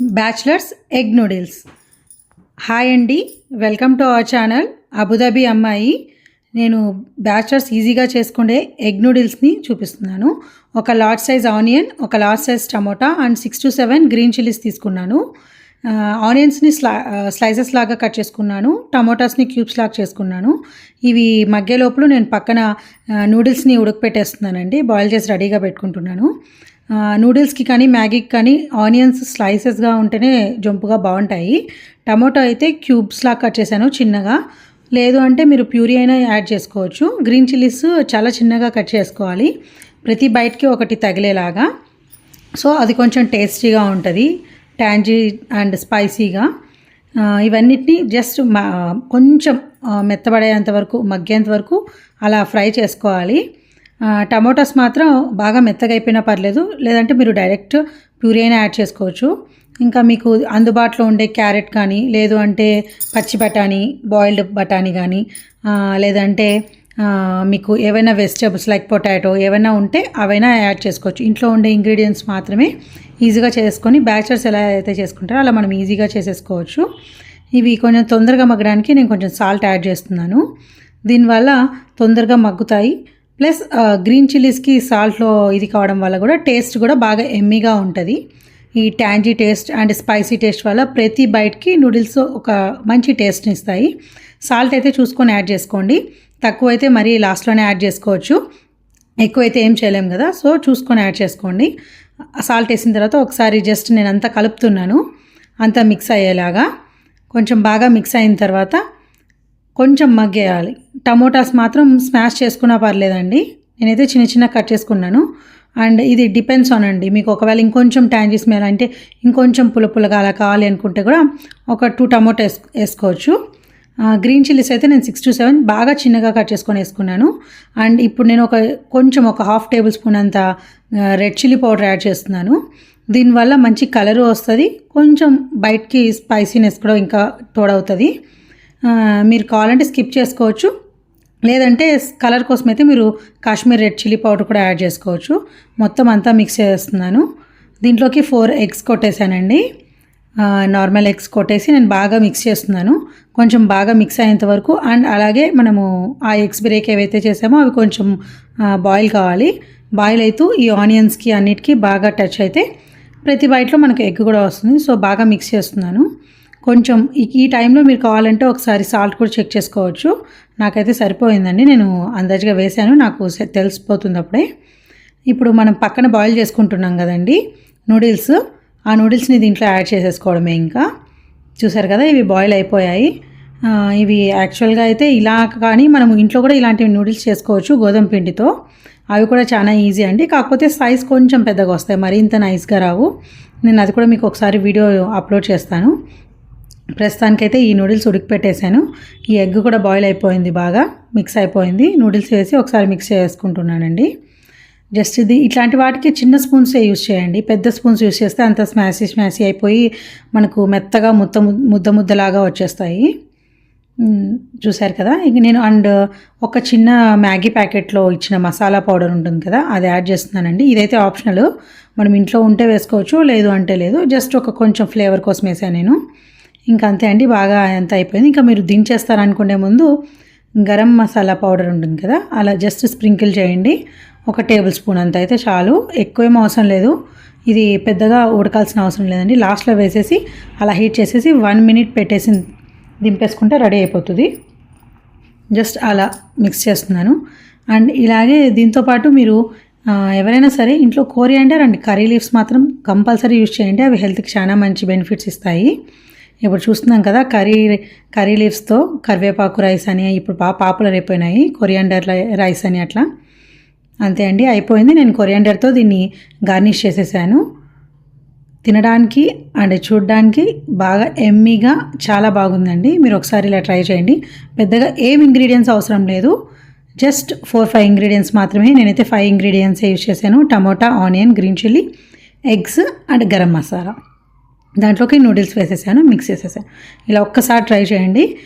Bachelors egg noodles. Hi అండి welcome to our channel Abu Dhabi అమ్మాయి. నేను bachelors ఈజీగా చేసుకునే ఎగ్ నూడిల్స్ని చూపిస్తున్నాను. ఒక లార్జ్ సైజ్ ఆనియన్ ఒక large size tomato and six to seven green chillies తీసుకున్నాను. ఆనియన్స్ని స్లా స్లైసెస్ లాగా కట్ చేసుకున్నాను టమోటాస్ని క్యూబ్స్ లాగా చేసుకున్నాను. ఇవి మగ్గే లోపల నేను పక్కన నూడిల్స్ని ఉడకపెట్టేస్తున్నానండి బాయిల్ చేసి రెడీగా పెట్టుకుంటున్నాను. నూడిల్స్కి కానీ మ్యాగీకి కానీ ఆనియన్స్ స్లైసెస్గా ఉంటేనే జంపుగా బాగుంటాయి. టమాటో అయితే క్యూబ్స్ కట్ చేశాను చిన్నగా. లేదు అంటే మీరు ప్యూరీ అయినా యాడ్ చేసుకోవచ్చు. గ్రీన్ చిల్లీస్ చాలా చిన్నగా కట్ చేసుకోవాలి. ప్రతి బయటకి ఒకటి తగిలేలాగా. సో అది కొంచెం టేస్టీగా ఉంటుంది. ట్యాంజీ అండ్ స్పైసీగా. ఇవన్నిటిని జస్ట్ మా కొంచెం మెత్తబడేంత వరకు మగ్గేంత వరకు అలా ఫ్రై చేసుకోవాలి. టమోటాస్ మాత్రం బాగా మెత్తగా అయిపోయినా పర్లేదు లేదంటే మీరు డైరెక్ట్ ప్యూరీ అయినా యాడ్ చేసుకోవచ్చు. ఇంకా మీకు అందుబాటులో ఉండే క్యారెట్ కానీ లేదు అంటే పచ్చి బఠానీ బాయిల్డ్ బఠానీ కానీ లేదంటే మీకు ఏవైనా వెజిటేబుల్స్ లైక్ పొటాటో ఏవైనా ఉంటే అవైనా యాడ్ చేసుకోవచ్చు. ఇంట్లో ఉండే ఇంగ్రీడియంట్స్ మాత్రమే ఈజీగా చేసుకొని బ్యాచర్స్ ఎలా అయితే చేసుకుంటారో అలా మనం ఈజీగా చేసేసుకోవచ్చు. ఇవి కొంచెం తొందరగా మగ్గడానికి నేను కొంచెం సాల్ట్ యాడ్ చేస్తున్నాను. దీనివల్ల తొందరగా మగ్గుతాయి. ప్లస్ గ్రీన్ చిల్లీస్కి సాల్ట్లో ఇది కావడం వల్ల కూడా టేస్ట్ కూడా బాగా ఎమ్మీగా ఉంటుంది. ఈ tangy taste and spicy taste వల్ల ప్రతి బైట్కి నూడిల్స్ ఒక మంచి టేస్ట్ని ఇస్తాయి. సాల్ట్ అయితే చూసుకొని యాడ్ చేసుకోండి. తక్కువ అయితే మరీ లాస్ట్లోనే యాడ్ చేసుకోవచ్చు. ఎక్కువైతే ఏం చేయలేం కదా సో చూసుకొని యాడ్ చేసుకోండి. సాల్ట్ వేసిన తర్వాత ఒకసారి జస్ట్ నేను అంతా కలుపుతున్నాను. అంతా మిక్స్ అయ్యేలాగా. కొంచెం బాగా మిక్స్ అయిన తర్వాత కొంచెం మగ్గేయాలి. టమోటాస్ మాత్రం స్మాష్ చేసుకున్నా పర్లేదండి. నేనైతే చిన్న చిన్న కట్ చేసుకున్నాను. అండ్ ఇది డిపెండ్స్ ఆన్ అండి. మీకు ఒకవేళ ఇంకొంచెం ట్యాంజీ స్మెల్ అంటే ఇంకొంచెం పులపులగా అలా కావాలి అనుకుంటే కూడా ఒక టూ టమోటా వేసు వేసుకోవచ్చు. గ్రీన్ చిల్లీస్ అయితే నేను సిక్స్ టు సెవెన్ బాగా చిన్నగా కట్ చేసుకొని వేసుకున్నాను. అండ్ ఇప్పుడు నేను ఒక కొంచెం ఒక హాఫ్ టేబుల్ స్పూన్ అంత రెడ్ చిల్లీ పౌడర్ యాడ్ చేస్తున్నాను. దీనివల్ల మంచి కలరు వస్తుంది. కొంచెం బయటికి స్పైసీనెస్ కూడా ఇంకా తోడవుతుంది. అవుతుంది మీరు కావాలంటే స్కిప్ చేసుకోవచ్చు. లేదంటే కలర్ కోసం అయితే మీరు కాశ్మీర్ రెడ్ చిల్లీ పౌడర్ కూడా యాడ్ చేసుకోవచ్చు. మొత్తం అంతా మిక్స్ చేస్తున్నాను. దీంట్లోకి ఫోర్ ఎగ్స్ కొట్టేశానండి. నార్మల్ ఎగ్స్ కొట్టేసి నేను బాగా మిక్స్ చేస్తున్నాను. కొంచెం బాగా మిక్స్ అయ్యేంత వరకు అండ్ అలాగే మనము ఆ ఎగ్స్ బ్రేక్ ఏవైతే చేసామో అవి కొంచెం బాయిల్ కావాలి. బాయిల్ అవుతూ ఈ ఆనియన్స్కి అన్నిటికీ బాగా టచ్ అయితే ప్రతి బయటలో మనకు ఎగ్ కూడా వస్తుంది. సో బాగా మిక్స్ చేస్తున్నాను. కొంచెం ఈ- ఈ టైంలో మీరు కావాలంటే ఒకసారి సాల్ట్ కూడా చెక్ చేసుకోవచ్చు. నాకైతే సరిపోయిందండి. నేను అందాజుగా వేశాను. నాకు తెలిసిపోతుంది అప్పుడే ఇప్పుడు మనం పక్కన బాయిల్ చేసుకుంటున్నాం కదండి. నూడిల్స్ ఆ నూడిల్స్ని దీంట్లో యాడ్ చేసేసుకోవడమే ఇంకా. చూసారు కదా ఇవి బాయిల్ అయిపోయాయి. ఇవి యాక్చువల్గా అయితే ఇలా కానీ మనం ఇంట్లో కూడా ఇలాంటివి నూడిల్స్ చేసుకోవచ్చు గోధుమ పిండితో. అవి కూడా చాలా ఈజీ అండి. కాకపోతే సైజ్ కొంచెం పెద్దగా వస్తాయి. మరీ ఇంత నైస్గా రావు. నేను అది కూడా మీకు ఒకసారి వీడియో అప్లోడ్ చేస్తాను. ప్రస్తుతానికైతే ఈ నూడిల్స్ ఉడికిపెట్టేశాను. ఈ ఎగ్ కూడా బాయిల్ అయిపోయింది బాగా మిక్స్ అయిపోయింది. నూడిల్స్ వేసి ఒకసారి మిక్స్ చేసుకుంటున్నానండి. జస్ట్ ఇది ఇట్లాంటి వాటికి చిన్న స్పూన్సే యూస్ చేయండి. పెద్ద స్పూన్స్ యూస్ చేస్తే అంత స్మాషీ స్మాషీ అయిపోయి మనకు మెత్తగా ముద్ద ముద్ద ముద్దలాగా వచ్చేస్తాయి. చూశారు కదా? ఇక నేను అండ్ ఒక చిన్న మ్యాగీ ప్యాకెట్లో ఇచ్చిన మసాలా పౌడర్ ఉంటుంది కదా అది యాడ్ చేస్తున్నానండి. ఇదైతే ఆప్షనల్. మనం ఇంట్లో ఉంటే వేసుకోవచ్చు లేదు అంటే లేదు. జస్ట్ ఒక కొంచెం ఫ్లేవర్ కోసం వేసాను నేను. ఇంకా అంతే అండి బాగా అంత అయిపోయింది. ఇంకా మీరు దించేస్తారనుకునే ముందు గరం మసాలా పౌడర్ ఉంటుంది కదా అలా జస్ట్ స్ప్రింకిల్ చేయండి. ఒక టేబుల్ స్పూన్ అంత అయితే చాలు. ఎక్కువేం అవసరం లేదు. ఇది పెద్దగా ఉడకాల్సిన అవసరం లేదండి. లాస్ట్లో వేసేసి అలా హీట్ చేసేసి వన్ మినిట్ పెట్టేసి దింపేసుకుంటే రెడీ అయిపోతుంది. జస్ట్ అలా మిక్స్ చేస్తున్నాను. అండ్ ఇలాగే దీంతోపాటు మీరు ఎవరైనా సరే ఇంట్లో కోరియాండర్ అండ్ కర్రీ లీవ్స్ మాత్రం కంపల్సరీ యూజ్ చేయండి. అవి హెల్త్కి చాలా మంచి బెనిఫిట్స్ ఇస్తాయి. ఇప్పుడు చూస్తున్నాం కదా కర్రీ కర్రీ లీవ్స్తో కరివేపాకు రైస్ అని ఇప్పుడు బాగా పాపులర్ అయిపోయినాయి కొరియాండర్ రైస్ అని అట్లా. అంతే అండి అయిపోయింది. నేను కొరియాండర్తో దీన్ని గార్నిష్ చేసేసాను. తినడానికి అండ్ చూడడానికి బాగా ఎమ్మీగా చాలా బాగుందండి. మీరు ఒకసారి ఇలా ట్రై చేయండి. పెద్దగా ఏం ఇంగ్రీడియంట్స్ అవసరం లేదు. జస్ట్ ఫోర్ ఫైవ్ ఇంగ్రీడియంట్స్ మాత్రమే నేనైతే ఫైవ్ ఇంగ్రీడియంట్స్ యూజ్ చేశాను. Tomato onion green chilli eggs and garam masala. దాంట్లోకి నూడిల్స్ వేసేసాను మిక్స్ చేసేసాను. ఇలా ఒక్కసారి ట్రై చేయండి.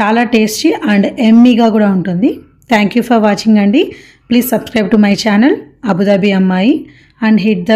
చాలా టేస్టీ అండ్ ఎమ్మీగా కూడా ఉంటుంది. థ్యాంక్ యూ ఫర్ వాచింగ్ అండి. Please subscribe to my channel Abu Dhabi అమ్మాయి అండ్ హిట్ ద